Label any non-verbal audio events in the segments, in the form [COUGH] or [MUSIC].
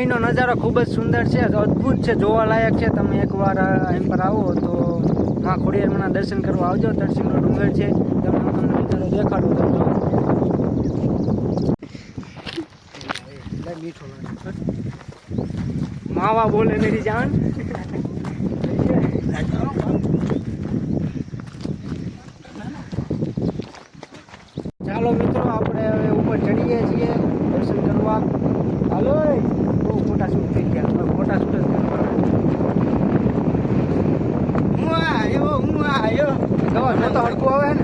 અહીંનો નજારો ખૂબ જ સુંદર છે અદ્ભુત છે જોવાલાયક છે તમે એકવાર અહીં પર આવો તો માં ખોડિયારમાંના દર્શન કરવા આવજો દર્શનનો ડુંગર છે તમને હું તમને નજારો દેખાડું તમે જો. મીઠો લાગે. માવા બોલે મેરી જાન ચાલો મિત્રો, આપણે હવે ઉપર ચડીએ છીએ દર્શન કરવા હાલો. ફોટા શૂટ થઈ ગયા. ફોટા શૂટ જ હું આવ્યો હું આવ્યો સવાર તો હડકું આવે ને.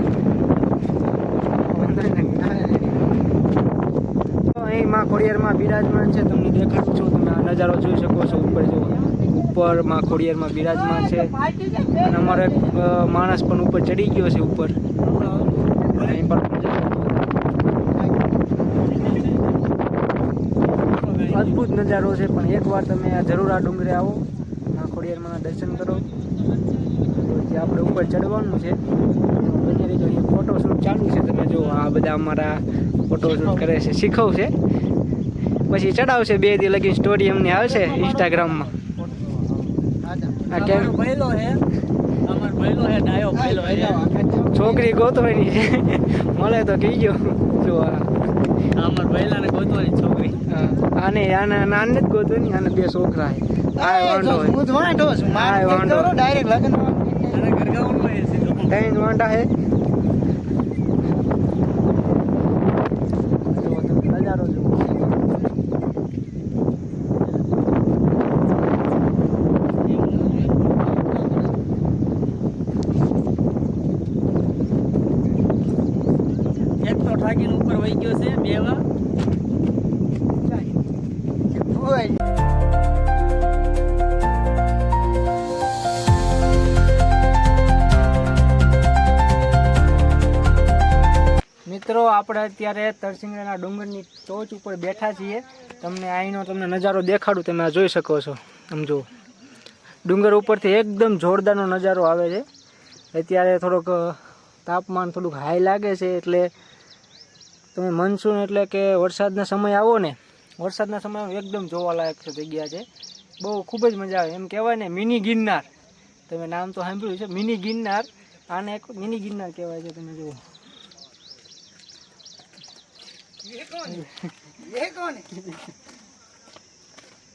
અહીં માં ખોડિયારમાં બિરાજમાન છે. તમને દેખાડું છું. તમે આ નજારો જોઈ શકો છો ઉપર, જો, ઉપરમાં ખોડિયારમાં બિરાજમાન છે. અને અમારો એક માણસ પણ ઉપર ચડી ગયો છે ઉપર. અહીં પણ અદ્ભુત નજારો છે પણ એકવાર તમે આ જરૂર આ ડુંગરે આવો આ ખોડિયારમાંના દર્શન કરો. જે આપણે ઉપર ચડવાનું છે અત્યારે જો અહીંયા ફોટોશૂટ ચાલુ છે તમે જો આ બધા અમારા ફોટોશૂટ કરે છે શીખવશે. પછી ચડાવશે બે દી લગી સ્ટોરી એમની આવશે ઇન્સ્ટાગ્રામમાં આ કેમ? પહેલો છોકરી ગોતવાની છે. મળે તો કહીજો. જો આ અમાર પહેલાને ગોતવાની છોકરી. આને આને આને જ ગોતવાની આને બે છોકરા છે. આ વાંઢો હોય. હું જ છું. મારે ડાયરેક્ટ લગ્ન ત્રણ છે જુઓ તમે નજારો જુઓ ઠાકીને ઉપર વહી ગયો છે બેવા મિત્રો, આપણે અત્યારે તરસિંગડાના ડુંગરની ટોચ ઉપર બેઠા છીએ. તમને અહીંનો તમને નજારો દેખાડું, તમે આ જોઈ શકો છો. આમ જુઓ. ડુંગર ઉપરથી એકદમ જોરદારનો નજારો આવે છે. અત્યારે થોડોક તાપમાન થોડુંક હાઈ લાગે છે, એટલે તમે મનસૂન એટલે કે વરસાદના સમય આવો ને વરસાદના સમય એકદમ જોવાલાયક છે જગ્યા છે બહુ ખૂબ જ મજા આવે એમ કહેવાય ને મિની ગિરનાર તમે નામ તો સાંભળ્યું છે મિની ગિરનાર આને એક મિની ગિરનાર કહેવાય છે તમે જુઓ ये कौन है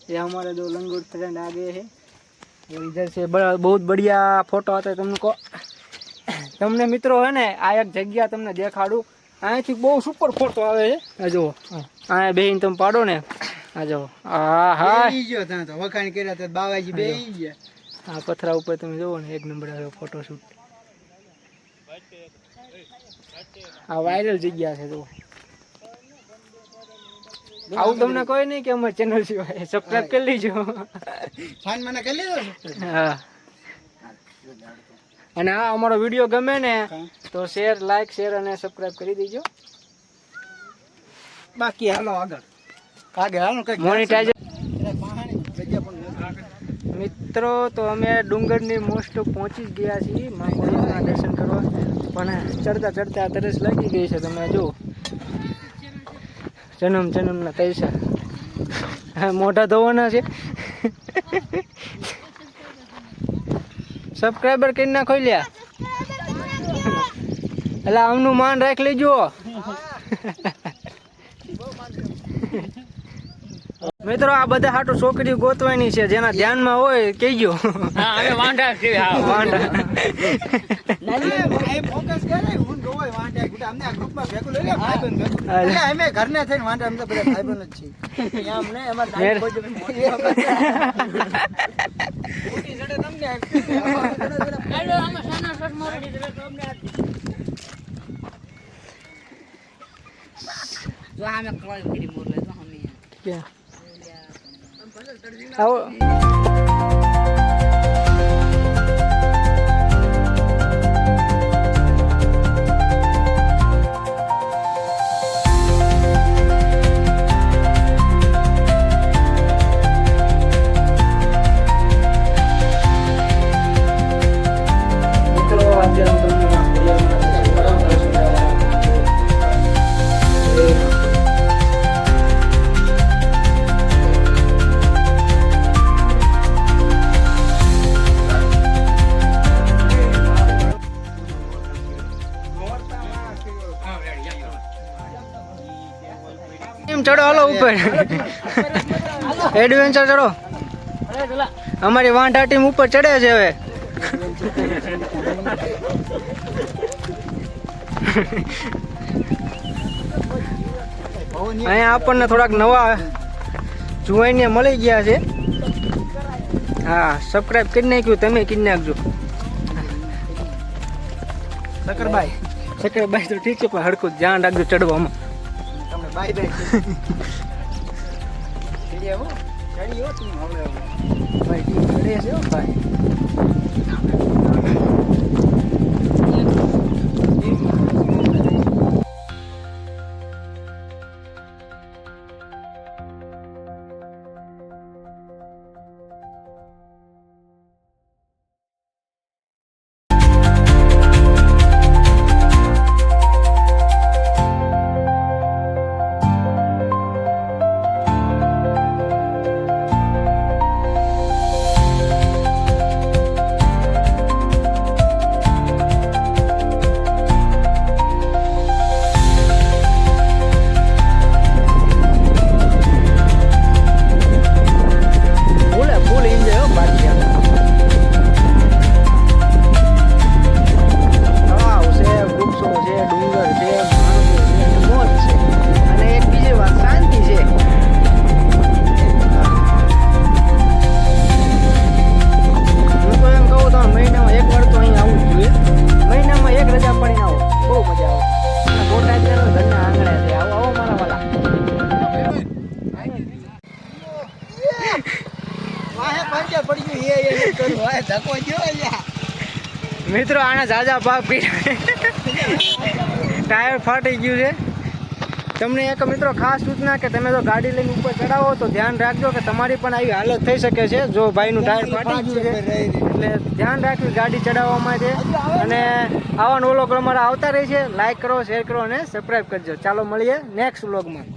ये हमारे दो लंगूट फ्रेंड आ गए हैं और इधर से बड़ा बहुत बढ़िया फोटो आता है तुमको તમને મિત્રો હે ને આ એક જગ્યા તમને દેખાડું અહીંયાથી બહુ સુપર ફોટો આવે છે. આ જુઓ. અહીંયા બેહીને તમે પાડો ને. આ જુઓ. આ હા બેહી ગયો ત્યાં તો. વખાણ કર્યા તો બાવાજી બે ગયા. આ પથરા ઉપર તમે જુઓ ને એક નંબર આવ્યો ફોટોશૂટ આ વાયરલ જગ્યા છે જુઓ. આવું તમને કોઈ નહીં કે અમારી ચેનલ સિવાય. સબસ્ક્રાઇબ કરી લેજો. ફાન મને કરી લીધો હા. અને આ અમારો વીડિયો ગમે ને હા. તો શેર લાઈક શેર અને સબસ્ક્રાઇબ કરી દેજો. બાકી હાલો આગળ. આગળ હાલો કંઈક મોનિટાઈઝ એટલે પહાડી જગ્યા પણ નથી. મિત્રો તો અમે ડુંગરની મોસ્ટ પહોંચી જ ગયા છીએ. મહાદેવના દર્શન કરવા. પણ ચડતા ચડતા તરસ લાગી ગઈ છે તમે જુઓ. જન્મ જન્મના તૈસા હા મોઢા ધોવાના છે. [LAUGHS] સબસ્ક્રાઈબર કરી નાખો લ્યા. એટલે આમનું માન રાખ લેજો. મિત્રો આ બધા હાટું છોકરી ગોતવાની છે જેના ધ્યાનમાં હોય કહેજો. હા અમે વાંઢા હા. વાંઢા. એ ફોકસ કરે હું જોવાય વાંઢા ગુટા અમને આ ગ્રુપમાં ભેગું લઈ લે ભાઈબંધ ભેગું અરે. એટલે અમે ઘરના થઈને વાંઢા અમે તો બધા ભાઈબંધ જ અમે કોલ કરી મોરલે તો અમે ક્યાં? આવો. ચડો ઉપર. એડવેન્ચર ચડો. અમારી વાંઢા ટીમ ઉપર ચડે છે હવે. અહીંયા આપણને થોડાક નવા જુવાઈને મળી ગયા છે. હા સબસ્ક્રાઇબ કરી નાખ્યું, તમે કરી નાખજો. શક્કરબાઈ સકરબાઈ તો ઠીક છે, પણ હડકું ધ્યાન રાખજો ચડવામાં. Bye bye. ચડી આવો ચડી આવો તું હવે. ભાઈ ટીમ ચડે છે ભાઈ? વાહે પડી ગયું એ એ એ કરું વાહે ધક્કો ગયો મિત્રો આના ઝાઝા પાપ કર્યા ટાયર ફાટી ગયું છે. તમને એક મિત્રો ખાસ સૂચના કે તમે જો ગાડી લઈને ઉપર ચડાવો તો ધ્યાન રાખજો કે તમારી પણ આવી હાલત થઈ શકે છે જો ભાઈનું ટાયર ફાટી ગયું છે. એટલે ધ્યાન રાખવી ગાડી ચડાવવામાં છે. અને આવા વ્લોગ અમારા આવતા રહે છે લાઇક કરો શેર કરો અને સબસ્ક્રાઈબ કરજો. ચાલો મળીએ નેક્સ્ટ વ્લોગમાં